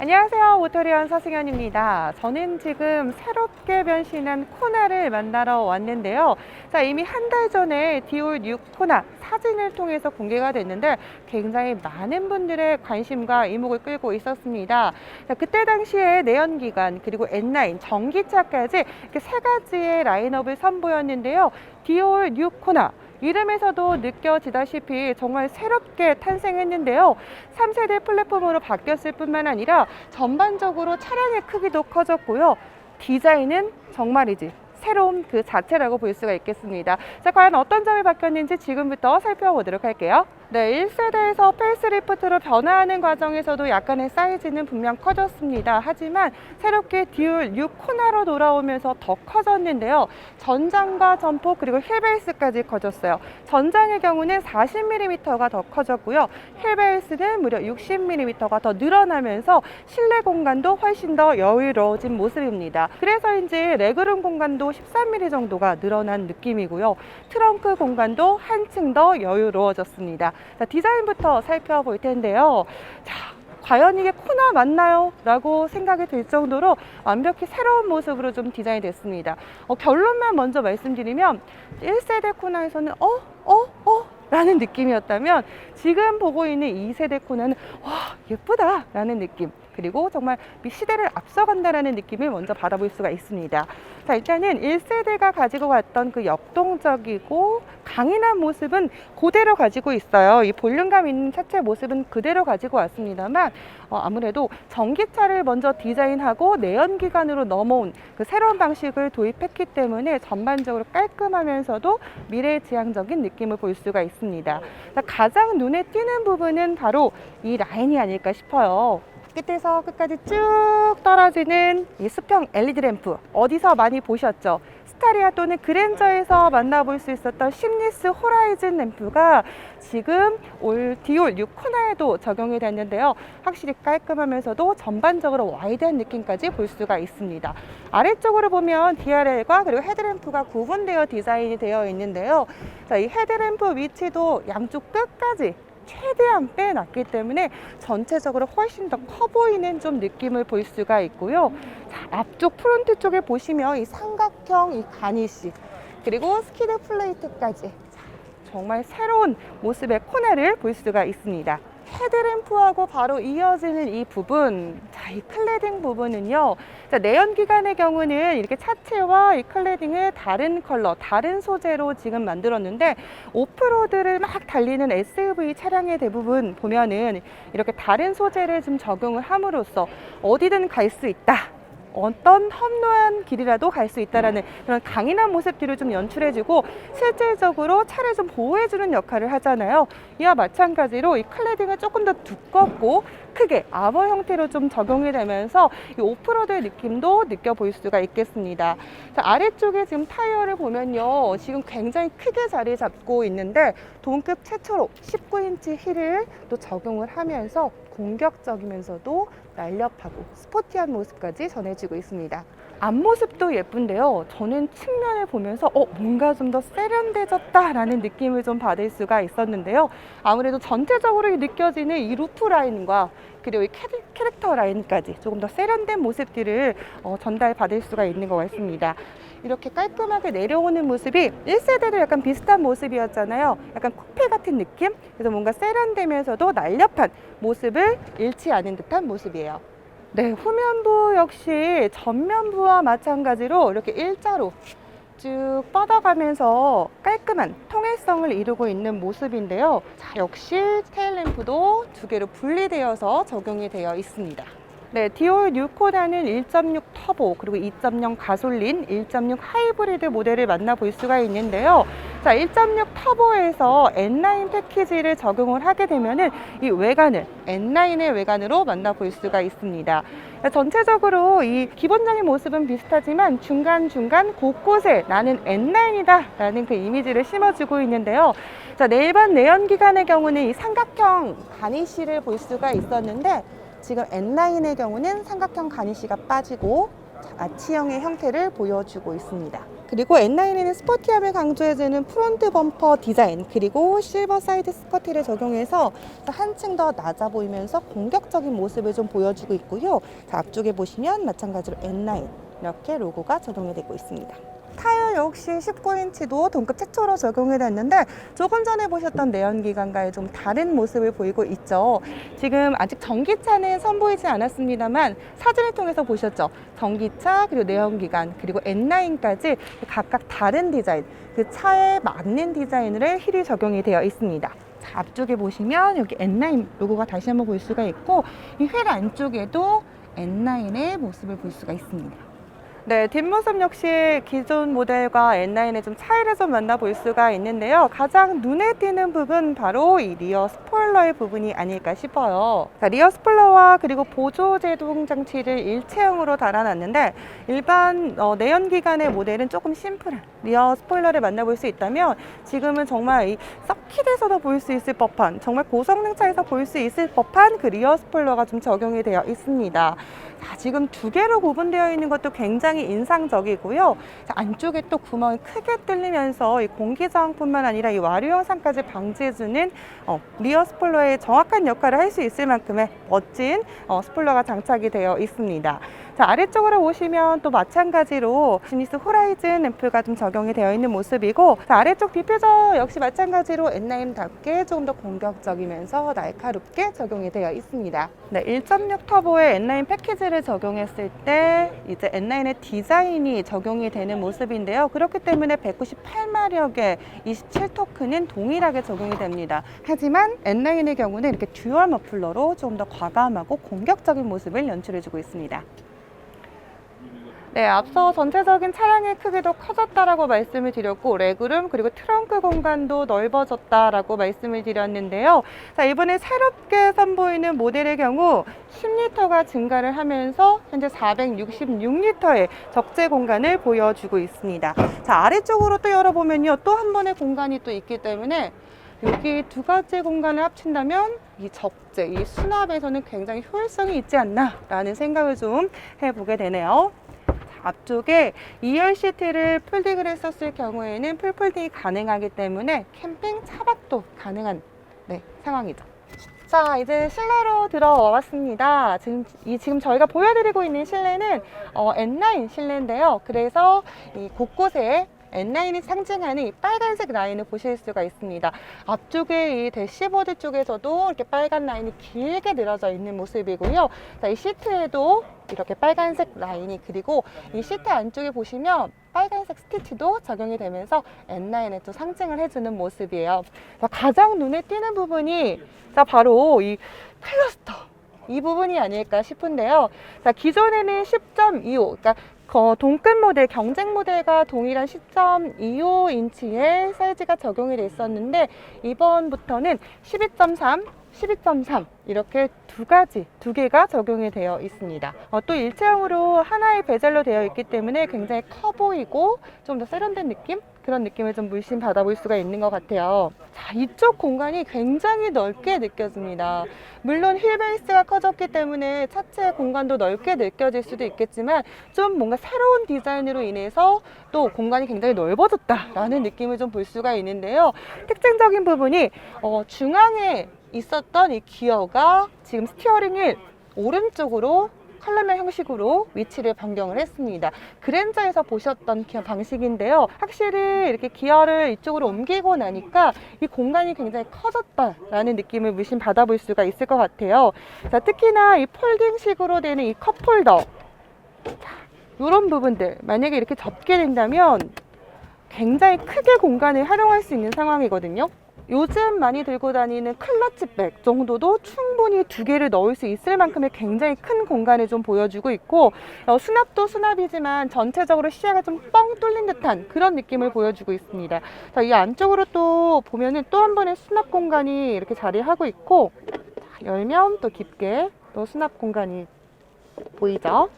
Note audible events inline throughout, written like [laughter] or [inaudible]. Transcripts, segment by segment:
안녕하세요. 오토리언 서승현입니다. 저는 지금 새롭게 변신한 코나를 만나러 왔는데요. 자, 이미 한 달 전에 디올 뉴 코나 사진을 통해서 공개가 됐는데 굉장히 많은 분들의 관심과 이목을 끌고 있었습니다. 자, 그때 당시에 내연기관 그리고 N9 전기차까지 이렇게 세 가지의 라인업을 선보였는데요. 디올 뉴 코나 이름에서도 느껴지다시피 정말 새롭게 탄생했는데요. 3세대 플랫폼으로 바뀌었을 뿐만 아니라 전반적으로 차량의 크기도 커졌고요. 디자인은 정말이지 새로운 그 자체라고 볼 수가 있겠습니다. 자, 과연 어떤 점이 바뀌었는지 지금부터 살펴보도록 할게요. 네, 1세대에서 페이스리프트로 변화하는 과정에서도 약간의 사이즈는 분명 커졌습니다. 하지만 새롭게 듀얼 6코나로 돌아오면서 더 커졌는데요. 전장과 전폭 그리고 힐베이스까지 커졌어요. 전장의 경우는 40mm가 더 커졌고요. 힐베이스는 무려 60mm가 더 늘어나면서 실내 공간도 훨씬 더 여유로워진 모습입니다. 그래서인지 레그룸 공간도 13mm 정도가 늘어난 느낌이고요. 트렁크 공간도 한층 더 여유로워졌습니다. 자, 디자인부터 살펴볼 텐데요. 자, 과연 이게 코나 맞나요? 라고 생각이 들 정도로 완벽히 새로운 모습으로 좀 디자인이 됐습니다. 어, 결론만 먼저 말씀드리면 1세대 코나에서는 어? 어? 어? 라는 느낌이었다면 지금 보고 있는 2세대 코나는 와 예쁘다 라는 느낌 그리고 정말 이 시대를 앞서간다라는 느낌을 먼저 받아볼 수가 있습니다. 자 일단은 1세대가 가지고 왔던 그 역동적이고 강인한 모습은 그대로 가지고 있어요. 이 볼륨감 있는 차체 모습은 그대로 가지고 왔습니다만 어, 아무래도 전기차를 먼저 디자인하고 내연기관으로 넘어온 그 새로운 방식을 도입했기 때문에 전반적으로 깔끔하면서도 미래지향적인 느낌을 볼 수가 있습니다. 자, 가장 눈에 띄는 부분은 바로 이 라인이 아닐까 싶어요. 끝에서 끝까지 쭉 떨어지는 이 수평 LED 램프 어디서 많이 보셨죠? 스타리아 또는 그랜저에서 만나볼 수 있었던 심리스 호라이즌 램프가 지금 올 디올 6코나에도 적용이 됐는데요. 확실히 깔끔하면서도 전반적으로 와이드한 느낌까지 볼 수가 있습니다. 아래쪽으로 보면 DRL과 그리고 헤드램프가 구분되어 디자인이 되어 있는데요. 자, 이 헤드램프 위치도 양쪽 끝까지 최대한 빼놨기 때문에 전체적으로 훨씬 더 커 보이는 좀 느낌을 볼 수가 있고요. 자, 앞쪽 프론트 쪽에 보시면 이 삼각형 이 가니시 그리고 스키드 플레이트까지 자, 정말 새로운 모습의 코너를 볼 수가 있습니다. 헤드램프하고 바로 이어지는 이 부분, 자, 이 클레딩 부분은요. 자, 내연기관의 경우는 이렇게 차체와 이 클레딩을 다른 컬러, 다른 소재로 지금 만들었는데 오프로드를 막 달리는 SUV 차량의 대부분 보면은 이렇게 다른 소재를 좀 적용을 함으로써 어디든 갈 수 있다. 어떤 험로한 길이라도 갈 수 있다라는 그런 강인한 모습들을 좀 연출해주고 실질적으로 차를 좀 보호해주는 역할을 하잖아요. 이와 마찬가지로 이 클레딩은 조금 더 두껍고 크게 아머 형태로 좀 적용이 되면서 이 오프로드의 느낌도 느껴볼 수가 있겠습니다. 자, 아래쪽에 지금 타이어를 보면요. 지금 굉장히 크게 자리 잡고 있는데 동급 최초로 19인치 힐을 또 적용을 하면서 공격적이면서도 날렵하고 스포티한 모습까지 전해지고 있습니다. 앞모습도 예쁜데요. 저는 측면을 보면서 어, 뭔가 좀 더 세련돼졌다라는 느낌을 좀 받을 수가 있었는데요. 아무래도 전체적으로 느껴지는 이 루프 라인과 그리고 이 캐- 캐릭터 라인까지 조금 더 세련된 모습들을 어, 전달받을 수가 있는 것 같습니다. 이렇게 깔끔하게 내려오는 모습이 1세대도 약간 비슷한 모습이었잖아요. 약간 쿠페 같은 느낌? 그래서 뭔가 세련되면서도 날렵한 모습을 잃지 않은 듯한 모습이에요. 네, 후면부 역시 전면부와 마찬가지로 이렇게 일자로 쭉 뻗어가면서 깔끔한 통일성을 이루고 있는 모습인데요. 자, 역시 테일램프도 두 개로 분리되어서 적용이 되어 있습니다. 네, 디올 뉴코나는 1.6 터보 그리고 2.0 가솔린, 1.6 하이브리드 모델을 만나볼 수가 있는데요. 자, 1.6 터보에서 N9 패키지를 적용을 하게 되면은 이 외관을 N9의 외관으로 만나볼 수가 있습니다. 자, 전체적으로 이 기본적인 모습은 비슷하지만 중간중간 곳곳에 나는 N9이다 라는 그 이미지를 심어주고 있는데요. 자, 네, 일반 내연기관의 경우는 이 삼각형 가니쉬를 볼 수가 있었는데 지금 N9의 경우는 삼각형 가니쉬가 빠지고 아치형의 형태를 보여주고 있습니다. 그리고 N9에는 스포티함을 강조해주는 프론트 범퍼 디자인 그리고 실버 사이드 스커트를 적용해서 한층 더 낮아 보이면서 공격적인 모습을 좀 보여주고 있고요. 자, 앞쪽에 보시면 마찬가지로 N9 이렇게 로고가 적용이 되고 있습니다. 타일 역시 19인치도 동급 최초로 적용이 됐는데 조금 전에 보셨던 내연기관과의 좀 다른 모습을 보이고 있죠. 지금 아직 전기차는 선보이지 않았습니다만 사진을 통해서 보셨죠. 전기차 그리고 내연기관 그리고 N9까지 각각 다른 디자인 그 차에 맞는 디자인을 힐이 적용이 되어 있습니다. 자, 앞쪽에 보시면 여기 N9 로고가 다시 한번 볼 수가 있고 이 휠 안쪽에도 N9의 모습을 볼 수가 있습니다. 네, 뒷모습 역시 기존 모델과 N9의 좀 차이를 좀 만나볼 수가 있는데요. 가장 눈에 띄는 부분 바로 이 리어 스포일러의 부분이 아닐까 싶어요. 자, 리어 스포일러와 그리고 보조 제동 장치를 일체형으로 달아놨는데 일반 어, 내연 기관의 모델은 조금 심플한 리어 스포일러를 만나볼 수 있다면 지금은 정말 이 서킷에서도 볼 수 있을 법한 정말 고성능 차에서 볼 수 있을 법한 그 리어 스포일러가 좀 적용이 되어 있습니다. 자, 지금 두 개로 구분되어 있는 것도 굉장히 인상적이고요. 자, 안쪽에 또 구멍이 크게 뚫리면서 이 공기 저항뿐만 아니라 이 와류 현상까지 방지해주는 어, 리어 스포일러의 정확한 역할을 할 수 있을 만큼의 멋진 어, 스포일러가 장착이 되어 있습니다. 자, 아래쪽으로 오시면 또 마찬가지로 시니스 호라이즌 램프가 좀 적용이 되어 있는 모습이고 자, 아래쪽 디퓨저 역시 마찬가지로 N9답게 조금 더 공격적이면서 날카롭게 적용이 되어 있습니다. 네, 1.6 터보의 N9 패키지를 적용했을 때 이제 N9의 디자인이 적용이 되는 모습인데요. 그렇기 때문에 198마력의 27토크는 동일하게 적용이 됩니다. 하지만 N9의 경우는 이렇게 듀얼 머플러로 좀 더 과감하고 공격적인 모습을 연출해주고 있습니다. 네, 앞서 전체적인 차량의 크기도 커졌다라고 말씀을 드렸고 레그룸 그리고 트렁크 공간도 넓어졌다라고 말씀을 드렸는데요. 자, 이번에 새롭게 선보이는 모델의 경우 10리터가 증가를 하면서 현재 466리터의 적재 공간을 보여주고 있습니다. 자, 아래쪽으로 또 열어보면요. 또 한 번의 공간이 또 있기 때문에 여기 두 가지 공간을 합친다면 이 적재, 이 수납에서는 굉장히 효율성이 있지 않나라는 생각을 좀 해보게 되네요. 앞쪽에 2열 시트를 폴딩을 했었을 경우에는 풀폴딩이 가능하기 때문에 캠핑 차박도 가능한 네, 상황이죠. 자, 이제 실내로 들어와 봤습니다. 지금, 이, 지금 저희가 보여드리고 있는 실내는 어, N9 실내인데요. 그래서 이 곳곳에 N9이 상징하는 이 빨간색 라인을 보실 수가 있습니다. 앞쪽에 이 대시보드 쪽에서도 이렇게 빨간 라인이 길게 늘어져 있는 모습이고요. 자, 이 시트에도 이렇게 빨간색 라인이 그리고 이 시트 안쪽에 보시면 빨간색 스티치도 적용이 되면서 N9에 또 상징을 해주는 모습이에요. 자, 가장 눈에 띄는 부분이 자 바로 이 클러스터 이 부분이 아닐까 싶은데요. 자, 기존에는 10.25, 그러니까 거- 동급 모델, 경쟁 모델과 동일한 10.25인치의 사이즈가 적용이 돼 있었는데 이번부터는 12.3, 12.3 이렇게 두 가지, 두 개가 적용이 되어 있습니다. 어, 또 일체형으로 하나의 베젤로 되어 있기 때문에 굉장히 커 보이고 좀 더 세련된 느낌? 그런 느낌을 좀 물씬 받아볼 수가 있는 것 같아요. 자, 이쪽 공간이 굉장히 넓게 느껴집니다. 물론 힐 베이스가 커졌기 때문에 차체 공간도 넓게 느껴질 수도 있겠지만 좀 뭔가 새로운 디자인으로 인해서 또 공간이 굉장히 넓어졌다라는 느낌을 좀 볼 수가 있는데요. 특징적인 부분이 어, 중앙에 있었던 이 기어가 지금 스티어링 휠 오른쪽으로 컬러멜 형식으로 위치를 변경을 했습니다. 그랜저에서 보셨던 방식인데요. 확실히 이렇게 기어를 이쪽으로 옮기고 나니까 이 공간이 굉장히 커졌다라는 느낌을 물씬 받아볼 수가 있을 것 같아요. 자, 특히나 이 폴딩식으로 되는 이 컵홀더. 이런 부분들, 만약에 이렇게 접게 된다면 굉장히 크게 공간을 활용할 수 있는 상황이거든요. 요즘 많이 들고 다니는 클러치백 정도도 충분히 두 개를 넣을 수 있을 만큼의 굉장히 큰 공간을 좀 보여주고 있고 어, 수납도 수납이지만 전체적으로 시야가 좀 뻥 뚫린 듯한 그런 느낌을 보여주고 있습니다. 자, 이 안쪽으로 또 보면은 또 한 번의 수납 공간이 이렇게 자리하고 있고 자, 열면 또 깊게 또 수납 공간이 보이죠?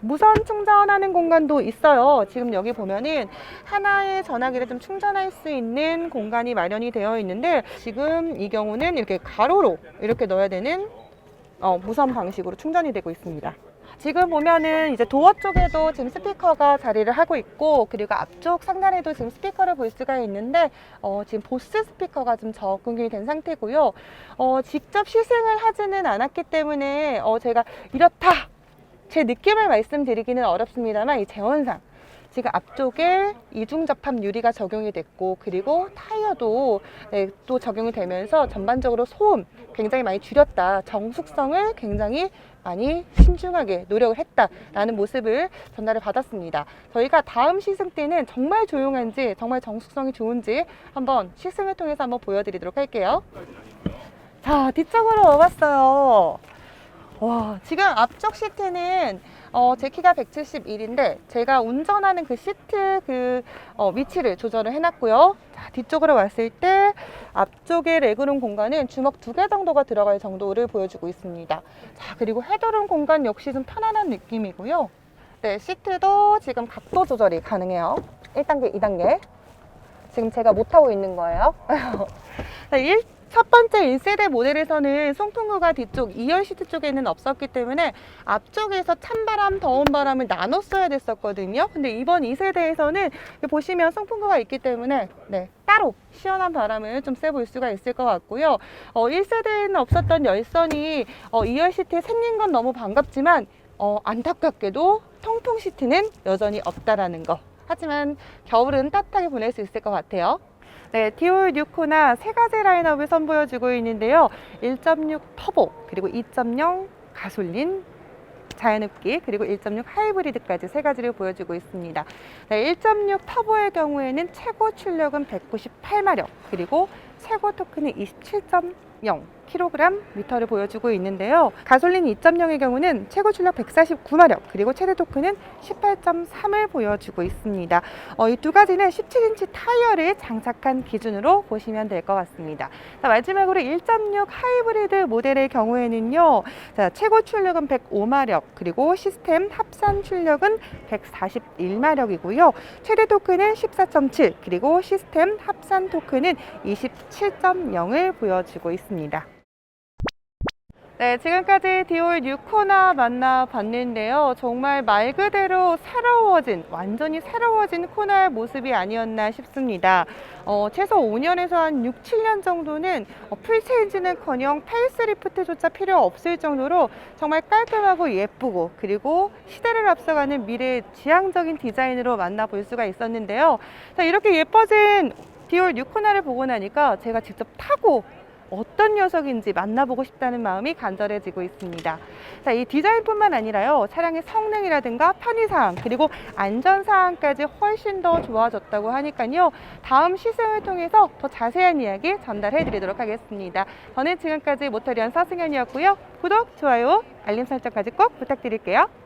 무선 충전하는 공간도 있어요. 지금 여기 보면은 하나의 전화기를 좀 충전할 수 있는 공간이 마련이 되어 있는데 지금 이 경우는 이렇게 가로로 이렇게 넣어야 되는 어, 무선 방식으로 충전이 되고 있습니다. 지금 보면은 이제 도어 쪽에도 지금 스피커가 자리를 하고 있고 그리고 앞쪽 상단에도 지금 스피커를 볼 수가 있는데 어, 지금 보스 스피커가 좀 적응이 된 상태고요. 어, 직접 시승을 하지는 않았기 때문에 어, 제가 이렇다 제 느낌을 말씀드리기는 어렵습니다만 이 재원상 지금 앞쪽에 이중 접합 유리가 적용이 됐고 그리고 타이어도 네, 또 적용이 되면서 전반적으로 소음 굉장히 많이 줄였다 정숙성을 굉장히 많이 신중하게 노력을 했다라는 모습을 전달을 받았습니다. 저희가 다음 시승 때는 정말 조용한지 정말 정숙성이 좋은지 한번 시승을 통해서 한번 보여드리도록 할게요. 자 뒤쪽으로 와봤어요. 와 지금 앞쪽 시트는 어, 제 키가 171인데 제가 운전하는 그 시트 그 어, 위치를 조절을 해놨고요. 자, 뒤쪽으로 왔을 때 앞쪽에 레그룸 공간은 주먹 두 개 정도가 들어갈 정도를 보여주고 있습니다. 자 그리고 헤드룸 공간 역시 좀 편안한 느낌이고요. 네 시트도 지금 각도 조절이 가능해요. 1단계, 2단계. 지금 제가 못하고 있는 거예요. [laughs] 첫 번째 1세대 모델에서는 송풍구가 뒤쪽 2열 시트 쪽에는 없었기 때문에 앞쪽에서 찬바람, 더운 바람을 나눠 써야 됐었거든요. 근데 이번 2세대에서는 보시면 송풍구가 있기 때문에 네, 따로 시원한 바람을 좀 쐬볼 수가 있을 것 같고요. 어, 1세대에는 없었던 열선이 어, 2열 시트에 생긴 건 너무 반갑지만 어, 안타깝게도 통풍 시트는 여전히 없다라는 거. 하지만 겨울은 따뜻하게 보낼 수 있을 것 같아요. 네, 디올 뉴코나 세 가지 라인업을 선보여주고 있는데요. 1.6 터보, 그리고 2.0 가솔린, 자연흡기, 그리고 1.6 하이브리드까지 세 가지를 보여주고 있습니다. 네, 1.6 터보의 경우에는 최고 출력은 198마력, 그리고 최고 토크는 27.0 kg 미터를 보여주고 있는데요. 가솔린 2.0의 경우는 최고 출력 149마력, 그리고 최대 토크는 18.3을 보여주고 있습니다. 어, 이 두 가지는 17인치 타이어를 장착한 기준으로 보시면 될 것 같습니다. 자, 마지막으로 1.6 하이브리드 모델의 경우에는요, 자, 최고 출력은 105마력, 그리고 시스템 합산 출력은 141마력이고요. 최대 토크는 14.7, 그리고 시스템 합산 토크는 27.0을 보여주고 있습니다. 네, 지금까지 디올 뉴코나 만나봤는데요. 정말 말 그대로 새로워진, 완전히 새로워진 코나의 모습이 아니었나 싶습니다. 어, 최소 5년에서 한 6, 7년 정도는 어, 풀체인지는 커녕 페이스리프트조차 필요 없을 정도로 정말 깔끔하고 예쁘고 그리고 시대를 앞서가는 미래의 지향적인 디자인으로 만나볼 수가 있었는데요. 자, 이렇게 예뻐진 디올 뉴코나를 보고 나니까 제가 직접 타고 어떤 녀석인지 만나보고 싶다는 마음이 간절해지고 있습니다. 자, 이 디자인뿐만 아니라요. 차량의 성능이라든가 편의사항 그리고 안전사항까지 훨씬 더 좋아졌다고 하니까요. 다음 시승을 통해서 더 자세한 이야기 전달해 드리도록 하겠습니다. 저는 지금까지 모터리언 서승현이었고요. 구독, 좋아요, 알림 설정까지 꼭 부탁드릴게요.